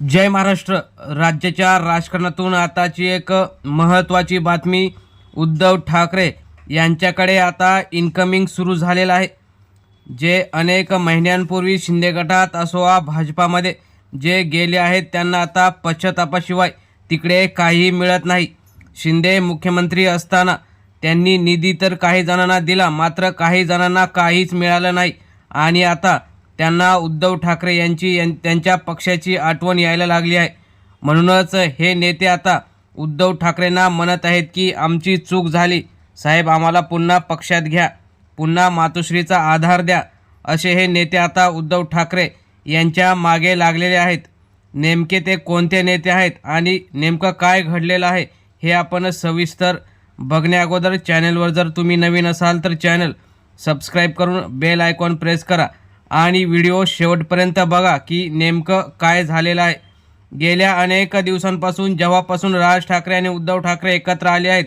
जय महाराष्ट्र. राज्याच्या राजकारणातून आताची एक महत्त्वाची बातमी उद्धव ठाकरे यांच्याकडे आता इन्कमिंग सुरू झालेलं आहे. जे अनेक महिन्यांपूर्वी शिंदे गटात असो वा भाजपामध्ये जे गेले आहेत त्यांना आता पश्चातापाशिवाय तिकडे काही मिळत नाही. शिंदे मुख्यमंत्री असताना त्यांनी निधी तर काही जणांना दिला मात्र काही जणांना काहीच मिळालं नाही. आणि आता त्यांना उद्धव ठाकरे यांची यां- त्यांच्या पक्षाची आठवण यायला लागली आहे. म्हणूनच हे नेते आता उद्धव ठाकरेंना म्हणत आहेत की आमची चूक झाली. साहेब आम्हाला पुन्हा पक्षात घ्या. पुन्हा मातोश्रीचा आधार द्या. असे हे नेते आता उद्धव ठाकरे यांच्या मागे लागलेले आहेत. नेमके ते कोणते नेते आहेत आणि नेमकं काय घडलेलं आहे हे आपण सविस्तर बघण्याअगोदर चॅनलवर जर तुम्ही नवीन असाल तर चॅनल सबस्क्राईब करून बेल आयकॉन प्रेस करा. आणि व्हिडिओ शेवटपर्यंत बघा की नेमकं काय झालेलं आहे. गेल्या अनेक दिवसांपासून जेव्हापासून राज ठाकरे आणि उद्धव ठाकरे एकत्र आले आहेत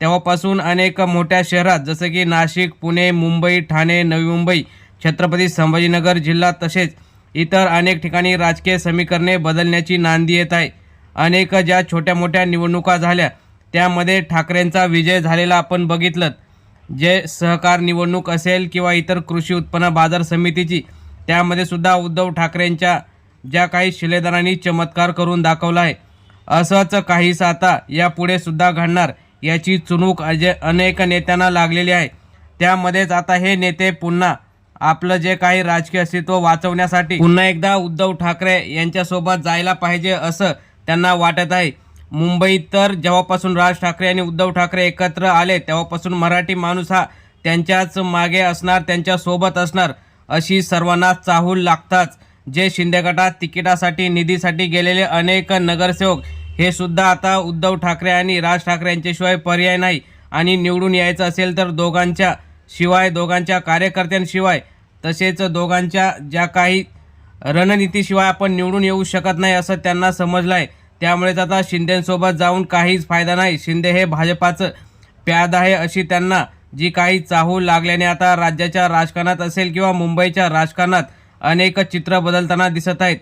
तेव्हापासून अनेक मोठ्या शहरात जसं की नाशिक पुणे मुंबई ठाणे नवी मुंबई छत्रपती संभाजीनगर जिल्हा तसेच इतर अनेक ठिकाणी राजकीय समीकरणे बदलण्याची नांदी येत आहे. अनेक ज्या छोट्या मोठ्या निवडणुका झाल्या त्यामध्ये ठाकरेंचा विजय झालेला आपण बघितलं जे सहकार निवडणूक असेल किंवा इतर कृषी उत्पन्न बाजार समितीची त्यामध्ये सुद्धा उद्धव ठाकरेंच्या ज्या काही शिलेदारांनी चमत्कार करून दाखवला आहे असंच काहीच आता यापुढे सुद्धा घडणार याची चुणूक अजे अनेक नेत्यांना लागलेली आहे. त्यामध्येच आता हे नेते पुन्हा आपलं जे काही राजकीय अस्तित्व वाचवण्यासाठी पुन्हा एकदा उद्धव ठाकरे यांच्यासोबत जायला पाहिजे असं त्यांना वाटत आहे. मुंबईत तर जेव्हापासून राज ठाकरे आणि उद्धव ठाकरे एकत्र आले तेव्हापासून मराठी माणूस हा त्यांच्याच मागे असणार त्यांच्यासोबत असणार अशी सर्वांना चाहूल लागताच. जे शिंदे गटात तिकिटासाठी निधीसाठी गेलेले अनेक नगरसेवक हे सुद्धा आता उद्धव ठाकरे आणि राज ठाकरे यांच्याशिवाय पर्याय नाही आणि निवडून यायचं असेल तर दोघांच्या शिवाय दोघांच्या कार्यकर्त्यांशिवाय तसेच दोघांच्या ज्या काही रणनीतीशिवाय आपण निवडून येऊ शकत नाही असं त्यांना समजलं आहे त्यामुळेच आता शिंदेसोबत जाऊन काहीच फायदा नाही. शिंदे हे भाजपाचं प्याद आहे अशी त्यांना जी काही चाहूल लागल्याने आता राज्याच्या राजकारणात असेल किंवा मुंबईच्या राजकारणात अनेक चित्र बदलताना दिसत आहेत.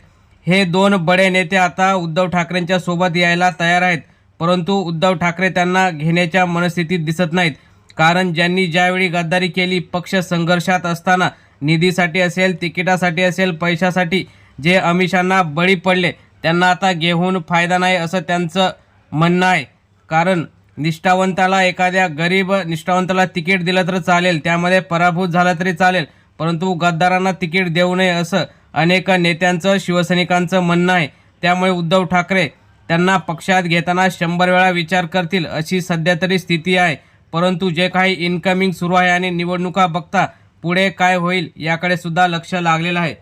हे दोन बडे नेते आता उद्धव ठाकरेंच्या सोबत यायला तयार आहेत. परंतु उद्धव ठाकरे त्यांना घेण्याच्या मनस्थितीत दिसत नाहीत. कारण ज्यांनी ज्यावेळी गद्दारी केली पक्ष संघर्षात असताना निधीसाठी असेल तिकिटासाठी असेल पैशासाठी जे अमिषांना बळी पडले त्यांना आता घेऊन फायदा नाही असं त्यांचं म्हणणं आहे. कारण निष्ठावंताला एखाद्या गरीब निष्ठावंताला तिकीट दिलं तर चालेल त्यामध्ये पराभूत झाला तरी चालेल परंतु गद्दारांना तिकीट देऊ नये असं अनेक नेत्यांचं शिवसैनिकांचं म्हणणं आहे. त्यामुळे उद्धव ठाकरे त्यांना पक्षात घेताना शंभर वेळा विचार करतील अशी सध्या तरी स्थिती आहे. परंतु जे काही इन्कमिंग सुरू आहे आणि निवडणुका बघता पुढे काय होईल याकडे सुद्धा लक्ष लागलेलं आहे.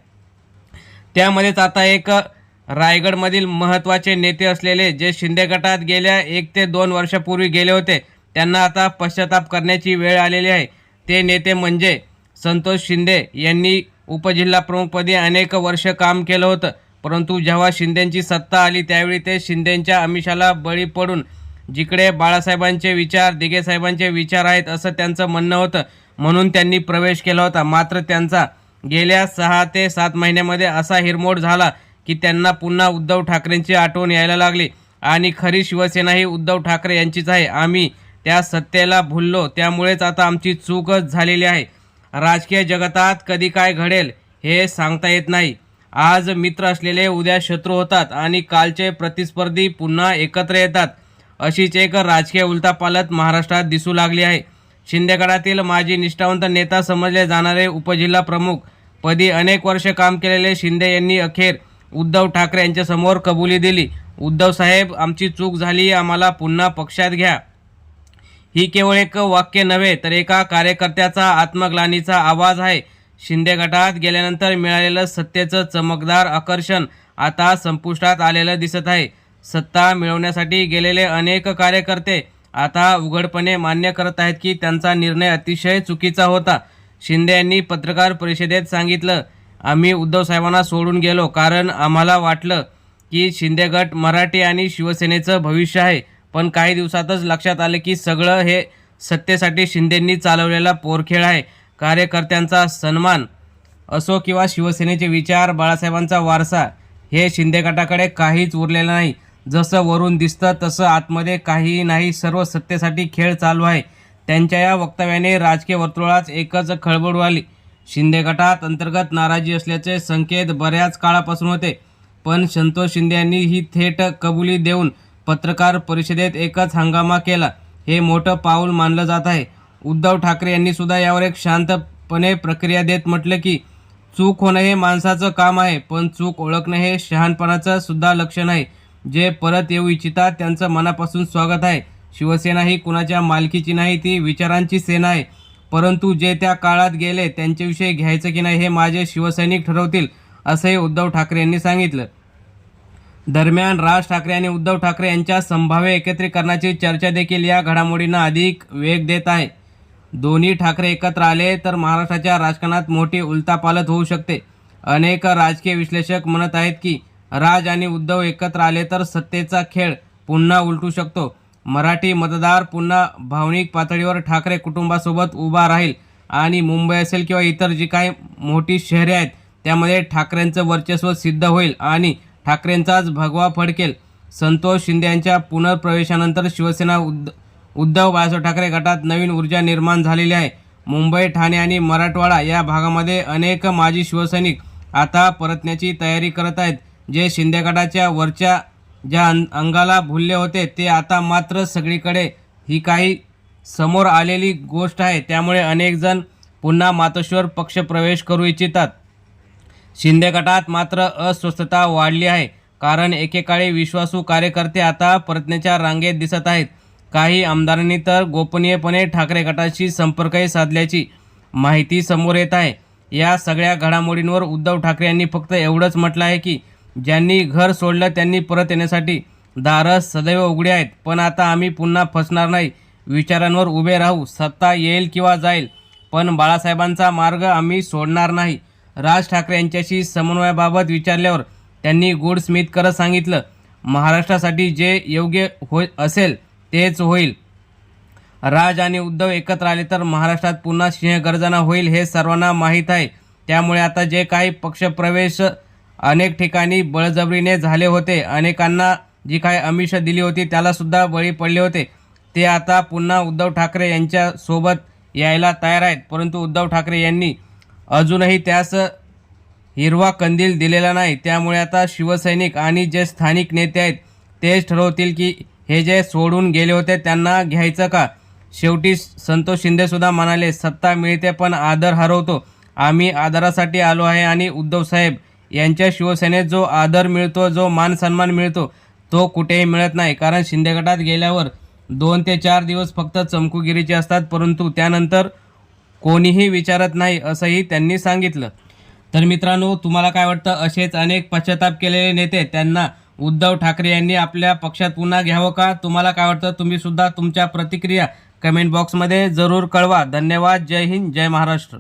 त्यामध्येच आता एक रायगडमधील महत्त्वाचे नेते असलेले जे शिंदे गटात गेल्या एक ते दोन वर्षापूर्वी गेले होते त्यांना आता पश्चाताप करण्याची वेळ आलेली आहे. ते नेते म्हणजे संतोष शिंदे यांनी उपजिल्हा प्रमुखपदी अनेक वर्ष काम केलं होतं परंतु जेव्हा शिंदेंची सत्ता आली त्यावेळी ते शिंदेंच्या आमिषाला बळी पडून जिकडे बाळासाहेबांचे विचार दिगेसाहेबांचे विचार आहेत असं त्यांचं म्हणणं होतं म्हणून त्यांनी प्रवेश केला होता. मात्र त्यांचा गेल्या सहा ते सात महिन्यामध्ये असा हिरमोड झाला की त्यांना पुन्हा उद्धव ठाकरेंची आठवण यायला लागली. आणि खरी शिवसेना ही उद्धव ठाकरे यांचीच आहे. आम्ही त्या सत्तेला भुललो त्यामुळेच आता आमची चूकच झालेली आहे. राजकीय जगतात कधी काय घडेल हे सांगता येत नाही. आज मित्र असलेले उद्या शत्रू होतात आणि कालचे प्रतिस्पर्धी पुन्हा एकत्र येतात. अशीच एक राजकीय उलथापालत महाराष्ट्रात दिसू लागली आहे. शिंदेगडातील माजी निष्ठावंत नेता समजले जाणारे उपजिल्हा प्रमुख पदी अनेक वर्ष काम केलेले शिंदे यांनी अखेर उद्धव ठाकरे यांच्यासमोर कबुली दिली. उद्धव साहेब आमची चूक झाली आम्हाला पुन्हा पक्षात घ्या. ही केवळ एक वाक्य नव्हे तर एका कार्यकर्त्याचा आत्मग्लानीचा आवाज आहे. शिंदे गटात गेल्यानंतर मिळालेलं सत्तेचं चमकदार आकर्षण आता संपुष्टात आलेलं दिसत आहे. सत्ता मिळवण्यासाठी गेलेले अनेक कार्यकर्ते आता उघडपणे मान्य करत आहेत की त्यांचा निर्णय अतिशय चुकीचा होता. शिंदे यांनी पत्रकार परिषदेत सांगितलं आम्ही उद्धव साहेबांना सोडून गेलो. कारण आम्हाला वाटलं की शिंदे गट मराठी आणि शिवसेनेचं भविष्य आहे. पण काही दिवसातच लक्षात आलं की सगळं हे सत्तेसाठी शिंदेंनी चालवलेला पोरखेळ आहे. कार्यकर्त्यांचा सन्मान असो किंवा शिवसेनेचे विचार बाळासाहेबांचा वारसा हे शिंदे गटाकडे काहीच उरलेलं नाही. जसं वरून दिसतं तसं आतमध्ये काहीही नाही. सर्व सत्तेसाठी खेळ चालू आहे. त्यांच्या या वक्तव्याने राजकीय वर्तुळात एकच खळबळ आली शिंदे गटात अंतर्गत नाराजी असल्याचे संकेत बऱ्याच काळापासून होते. पण संतोष शिंदे यांनी ही थेट कबुली देऊन पत्रकार परिषदेत एकच हंगामा केला. हे मोठं पाऊल मानलं जात आहे. उद्धव ठाकरे यांनी सुद्धा यावर एक शांतपणे प्रक्रिया देत म्हटलं की चूक होणं हे माणसाचं काम आहे पण चूक ओळखणं हे शहाणपणाचं सुद्धा लक्षण आहे. जे परत येऊ इच्छितात त्यांचं मनापासून स्वागत आहे. शिवसेना ही कुणाच्या मालकीची नाही ती विचारांची सेना आहे. परंतु जे त्या काळात गेले त्यांच्याविषयी घ्यायचं की नाही हे माझे शिवसैनिक ठरवतील असंही उद्धव ठाकरे यांनी सांगितलं. दरम्यान राज ठाकरे आणि उद्धव ठाकरे यांच्या संभाव्य एकत्रीकरणाची चर्चा देखील या घडामोडींना अधिक वेग देत आहे. दोन्ही ठाकरे एकत्र आले तर महाराष्ट्राच्या राजकारणात मोठी उलतापालत होऊ शकते. अनेक राजकीय विश्लेषक म्हणत आहेत की राज आणि उद्धव एकत्र आले तर सत्तेचा खेळ पुन्हा उलटू शकतो. मराठी मतदार पुन्हा भावनिक पातळीवर ठाकरे कुटुंबासोबत उभा राहील आणि मुंबई असेल किंवा इतर जी काही मोठी शहरे आहेत त्यामध्ये ठाकरेंचं वर्चस्व सिद्ध होईल आणि ठाकरेंचाच भगवा फडकेल. संतोष शिंदे यांच्या पुनर्प्रवेशानंतर शिवसेना उद्ध उद्धव बाळासाहेब ठाकरे गटात नवीन ऊर्जा निर्माण झालेली आहे. मुंबई ठाणे आणि मराठवाडा या भागामध्ये अनेक माजी शिवसैनिक आता परतण्याची तयारी करत आहेत. जे शिंदे गटाच्या वरच्या ज्या अं- अंगाला भुलले होते ते आता मात्र सगळीकडे ही काही समोर आलेली गोष्ट आहे. त्यामुळे अनेकजण पुन्हा मातोश्वर पक्ष प्रवेश करू इच्छितात. शिंदे गटात मात्र अस्वस्थता वाढली आहे. कारण एकेकाळी विश्वासू कार्यकर्ते आता परतण्याच्या रांगेत दिसत आहेत. काही आमदारांनी तर गोपनीयपणे ठाकरे गटाशी संपर्कही साधल्याची माहिती समोर येत आहे. या सगळ्या घडामोडींवर उद्धव ठाकरे यांनी फक्त एवढंच म्हटलं आहे की ज्यांनी घर सोडलं त्यांनी परत येण्यासाठी दारं सदैव उघडे आहेत. पण आता आम्ही पुन्हा फसणार नाही. विचारांवर उभे राहू. सत्ता येईल किंवा जाईल पण बाळासाहेबांचा मार्ग आम्ही सोडणार नाही. राज ठाकरे यांच्याशी समन्वयाबाबत विचारल्यावर त्यांनी गुड स्मिथ करत सांगितलं महाराष्ट्रासाठी जे योग्य होय असेल तेच होईल. राज आणि उद्धव एकत्र आले तर महाराष्ट्रात पुन्हा सिंहगर्जना होईल हे सर्वांना माहीत आहे. त्यामुळे आता जे काही पक्षप्रवेश अनेक ठिकाणी बळजबरीने झाले होते. अनेकांना जी काही आमिष दिली होती त्यालासुद्धा बळी पडले होते. ते आता पुन्हा उद्धव ठाकरे यांच्यासोबत यायला तयार आहेत. परंतु उद्धव ठाकरे यांनी अजूनही त्यास हिरवा कंदील दिलेला नाही. त्यामुळे आता शिवसैनिक आणि जे स्थानिक नेते आहेत तेच ठरवतील की हे जे सोडून गेले होते त्यांना घ्यायचं का? शेवटी संतोष शिंदेसुद्धा म्हणाले सत्ता मिळते पण आदर हरवतो. आम्ही आदरासाठी आलो आहे आणि उद्धव साहेब यांच्या शिवसेनेत जो आदर मिळतो जो मान सन्मान मिळतो तो कुठेही मिळत नाही. कारण शिंदे गटात गेल्यावर दोन ते चार दिवस फक्त चमकुगिरीचे असतात. परंतु त्यानंतर कोणीही विचारत नाही असंही त्यांनी सांगितलं. तर मित्रांनो तुम्हाला काय वाटतं? असेच अनेक पश्चाताप केलेले नेते त्यांना उद्धव ठाकरे यांनी आपल्या पक्षात पुन्हा घ्यावं का? तुम्हाला काय वाटतं? तुम्ही सुद्धा तुमच्या प्रतिक्रिया कमेंट बॉक्समध्ये जरूर कळवा. धन्यवाद. जय हिंद. जय महाराष्ट्र.